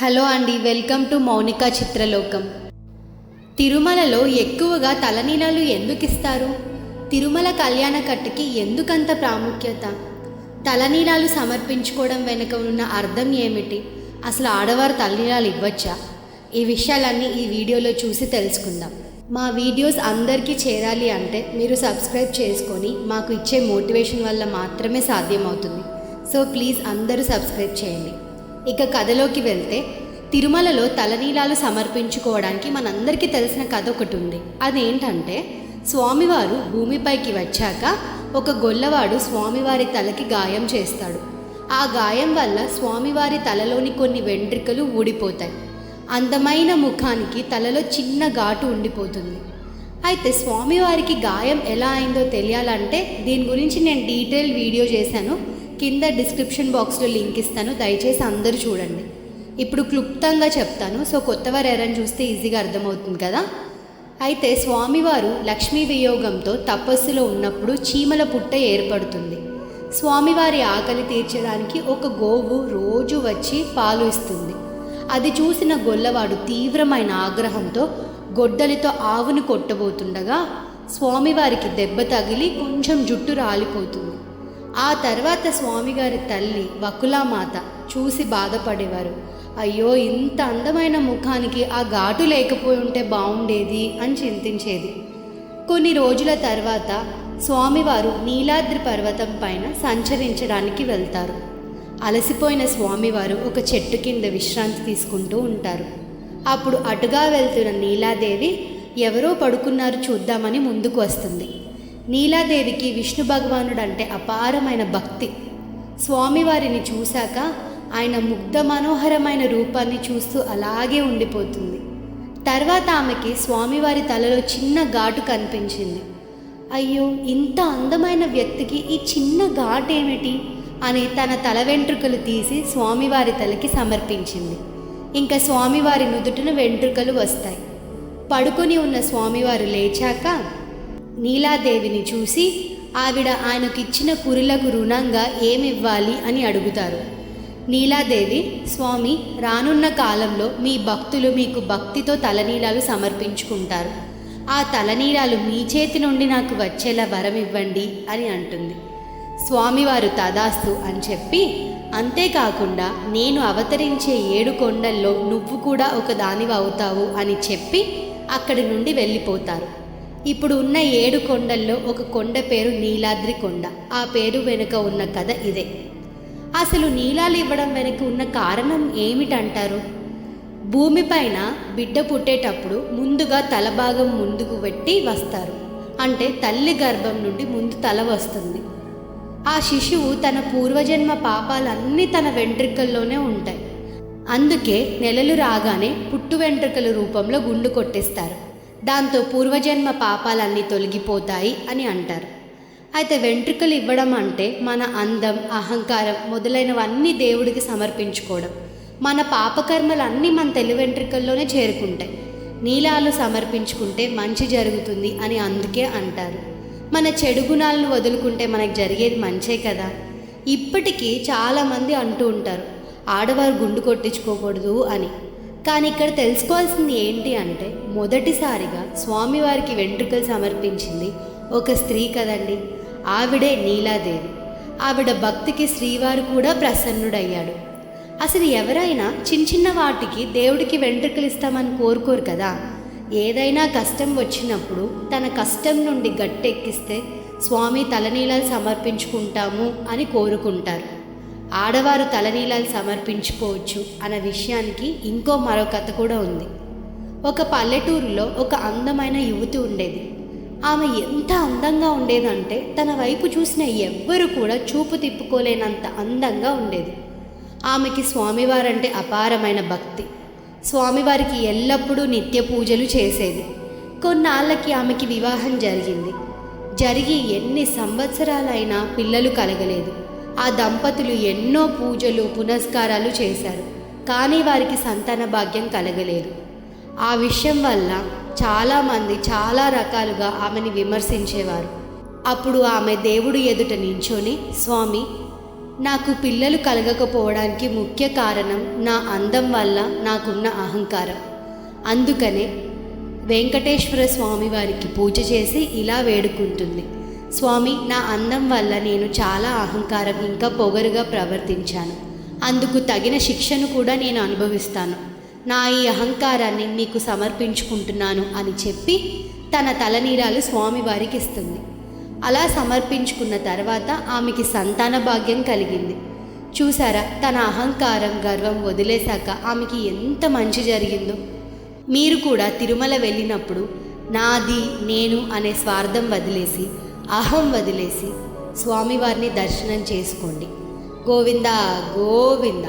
Hello అండి welcome to Mounika చిత్రలోకం. తిరుమలలో ఎక్కువగా తలనీలాలు ఎందుకు ఇస్తారు తిరుమల కళ్యాణ కట్టుకి ఎందుకంత ప్రాముఖ్యత? తలనీలాలు సమర్పించుకోవడం వెనుక ఉన్న అర్థం ఏమిటి? అసలు ఆడవారు తలనీలాలు ఇవ్వచ్చా? ఈ విషయాలన్నీ ఈ వీడియోలో చూసి తెలుసుకుందాం. మా వీడియోస్ అందరికీ చేరాలి అంటే మీరు సబ్స్క్రైబ్ చేసుకొని మాకు ఇచ్చే మోటివేషన్ వల్ల మాత్రమే సాధ్యమవుతుంది. సో ప్లీజ్ అందరూ సబ్స్క్రైబ్ చేయండి. ఇక కథలోకి వెళ్తే తిరుమలలో తలనీలాలు సమర్పించుకోవడానికి మనందరికీ తెలిసిన కథ ఒకటి ఉంది. అదేంటంటే స్వామివారు భూమిపైకి వచ్చాక ఒక గొల్లవాడు స్వామివారి తలకి గాయం చేస్తాడు. ఆ గాయం వల్ల స్వామివారి తలలోని కొన్ని వెంట్రుకలు ఊడిపోతాయి. అందమైన ముఖానికి తలలో చిన్న ఘాటు ఉండిపోతుంది. అయితే స్వామివారికి గాయం ఎలా అయిందో తెలియాలంటే దీని గురించి నేను డీటెయిల్ వీడియో చేశాను. కింద డిస్క్రిప్షన్ బాక్స్లో లింక్ ఇస్తాను. దయచేసి అందరూ చూడండి. ఇప్పుడు క్లుప్తంగా చెప్తాను. సో కొత్తవారు ఎవరైనా చూస్తే ఈజీగా అర్థమవుతుంది కదా? అయితే స్వామివారు లక్ష్మీ వియోగంతో తపస్సులో ఉన్నప్పుడు చీమల పుట్ట ఏర్పడుతుంది. స్వామివారి ఆకలి తీర్చడానికి ఒక గోవు రోజు వచ్చి పాలు ఇస్తుంది. అది చూసిన గొల్లవాడు తీవ్రమైన ఆగ్రహంతో గొడ్డలితో ఆవును కొట్టబోతుండగా స్వామివారికి దెబ్బ తగిలి కొంచెం జుట్టు రాలిపోతుంది. ఆ తర్వాత స్వామిగారి తల్లి వకులామాత చూసి బాధపడేవారు. అయ్యో ఇంత అందమైన ముఖానికి ఆ ఘాటు లేకపోయి ఉంటే బాగుండేది అని చింతించేది. కొన్ని రోజుల తర్వాత స్వామివారు నీలాద్రి పర్వతం పైన సంచరించడానికి వెళ్తారు. అలసిపోయిన స్వామివారు ఒక చెట్టు కింద విశ్రాంతి తీసుకుంటూ ఉంటారు. అప్పుడు అటుగా వెళ్తున్న నీలాదేవి ఎవరో పడుకున్నారు చూద్దామని ముందుకు వస్తుంది. నీలాదేవికి విష్ణు భగవానుడు అంటే అపారమైన భక్తి. స్వామివారిని చూశాక ఆయన ముగ్ధ మనోహరమైన రూపాన్ని చూస్తూ అలాగే ఉండిపోతుంది. తర్వాత ఆమెకి స్వామివారి తలలో చిన్న ఘాటు కనిపించింది. అయ్యో ఇంత అందమైన వ్యక్తికి ఈ చిన్న ఘాట్ ఏమిటి అని తన తల వెంట్రుకలు తీసి స్వామివారి తలకి సమర్పించింది. ఇంకా స్వామివారి నుదుటిన వెంట్రుకలు వస్తాయి. పడుకొని ఉన్న స్వామివారు లేచాక నీలాదేవిని చూసి ఆవిడ ఆయనకిచ్చిన కురులకు రుణంగా ఏమివ్వాలి అని అడుగుతారు. నీలాదేవి స్వామి రానున్న కాలంలో మీ భక్తులు మీకు భక్తితో తలనీలాలు సమర్పించుకుంటారు. ఆ తలనీలాలు మీ చేతి నుండి నాకు వచ్చేలా వరం ఇవ్వండి అని అంటుంది. స్వామివారు తదాస్తు అని చెప్పి అంతేకాకుండా నేను అవతరించే ఏడు కొండల్లో నువ్వు కూడా ఒక దానివి అవుతావు అని చెప్పి అక్కడి నుండి వెళ్ళిపోతారు. ఇప్పుడు ఉన్న ఏడు కొండల్లో ఒక కొండ పేరు నీలాద్రి కొండ. ఆ పేరు వెనుక ఉన్న కథ ఇదే. అసలు నీలాలు ఇవ్వడం వెనక ఉన్న కారణం ఏమిటంటారు? భూమిపైన బిడ్డ పుట్టేటప్పుడు ముందుగా తల భాగం ముందుకు పెట్టి వస్తారు. అంటే తల్లి గర్భం నుండి ముందు తల వస్తుంది. ఆ శిశువు తన పూర్వజన్మ పాపాలన్నీ తన వెంట్రుకల్లోనే ఉంటాయి. అందుకే నెలలు రాగానే పుట్టు వెంట్రుకల రూపంలో గుండు కొట్టేస్తారు. దాంతో పూర్వజన్మ పాపాలన్నీ తొలగిపోతాయి అని అంటారు. అయితే వెంట్రుకలు ఇవ్వడం అంటే మన అందం అహంకారం మొదలైనవన్నీ దేవుడికి సమర్పించుకోవడం. మన పాపకర్మలన్నీ మన తెలి వెంట్రుకల్లోనే చేరుకుంటాయి. నీలాలు సమర్పించుకుంటే మంచి జరుగుతుంది అని అందుకే అంటారు. మన చెడు గుణాలను వదులుకుంటే మనకు జరిగేది మంచే కదా? ఇప్పటికీ చాలామంది అంటూ ఉంటారు ఆడవారు గుండు కొట్టించుకోకూడదు అని. కానీ ఇక్కడ తెలుసుకోవాల్సింది ఏంటి అంటే మొదటిసారిగా స్వామివారికి వెంట్రుకలు సమర్పించింది ఒక స్త్రీ కదండి. ఆవిడే నీలాదేవి. ఆవిడ భక్తికి శ్రీవారు కూడా ప్రసన్నుడయ్యాడు. అసలు ఎవరైనా చిన్న చిన్న వాటికి దేవుడికి వెంట్రుకలు ఇస్తామని కోరుకోరు కదా. ఏదైనా కష్టం వచ్చినప్పుడు తన కష్టం నుండి గట్టెక్కిస్తే స్వామి తలనీలాలు సమర్పించుకుంటాము అని కోరుకుంటారు. ఆడవారు తలనీలాలు సమర్పించుకోవచ్చు అన్న విషయానికి ఇంకో మరో కథ కూడా ఉంది. ఒక పల్లెటూరులో ఒక అందమైన యువతి ఉండేది. ఆమె ఎంత అందంగా ఉండేదంటే తన వైపు చూసిన ఎవ్వరు కూడా చూపు తిప్పుకోలేనంత అందంగా ఉండేది. ఆమెకి స్వామివారంటే అపారమైన భక్తి. స్వామివారికి ఎల్లప్పుడూ నిత్య పూజలు చేసేది. కొన్నాళ్ళకి ఆమెకి వివాహం జరిగింది. జరిగి ఎన్ని సంవత్సరాలైనా పిల్లలు కలగలేదు. ఆ దంపతులు ఎన్నో పూజలు పునస్కారాలు చేశారు. కానీ వారికి సంతాన భాగ్యం కలగలేదు. ఆ విషయం వల్ల చాలామంది చాలా రకాలుగా ఆమెని విమర్శించేవారు. అప్పుడు ఆమె దేవుడు ఎదుట నించొని స్వామి నాకు పిల్లలు కలగకపోవడానికి ముఖ్య కారణం నా అందం వల్ల నాకున్న అహంకారం. అందుకనే వెంకటేశ్వర స్వామి వారికి పూజ చేసి ఇలా వేడుకుంటుంది. స్వామి నా అందం వల్ల నేను చాలా అహంకారం ఇంకా పొగరుగా ప్రవర్తించాను. అందుకు తగిన శిక్షను కూడా నేను అనుభవిస్తాను. నా ఈ అహంకారాన్ని మీకు సమర్పించుకుంటున్నాను అని చెప్పి తన తలనీరాలు స్వామివారికి ఇస్తుంది. అలా సమర్పించుకున్న తర్వాత ఆమెకి సంతాన భాగ్యం కలిగింది. చూసారా తన అహంకారం గర్వం వదిలేశాక ఆమెకి ఎంత మంచి జరిగిందో. మీరు కూడా తిరుమల వెళ్ళినప్పుడు నాది నేను అనే స్వార్థం వదిలేసి అహం వదిలేసి స్వామివారిని దర్శనం చేసుకోండి. గోవింద గోవింద.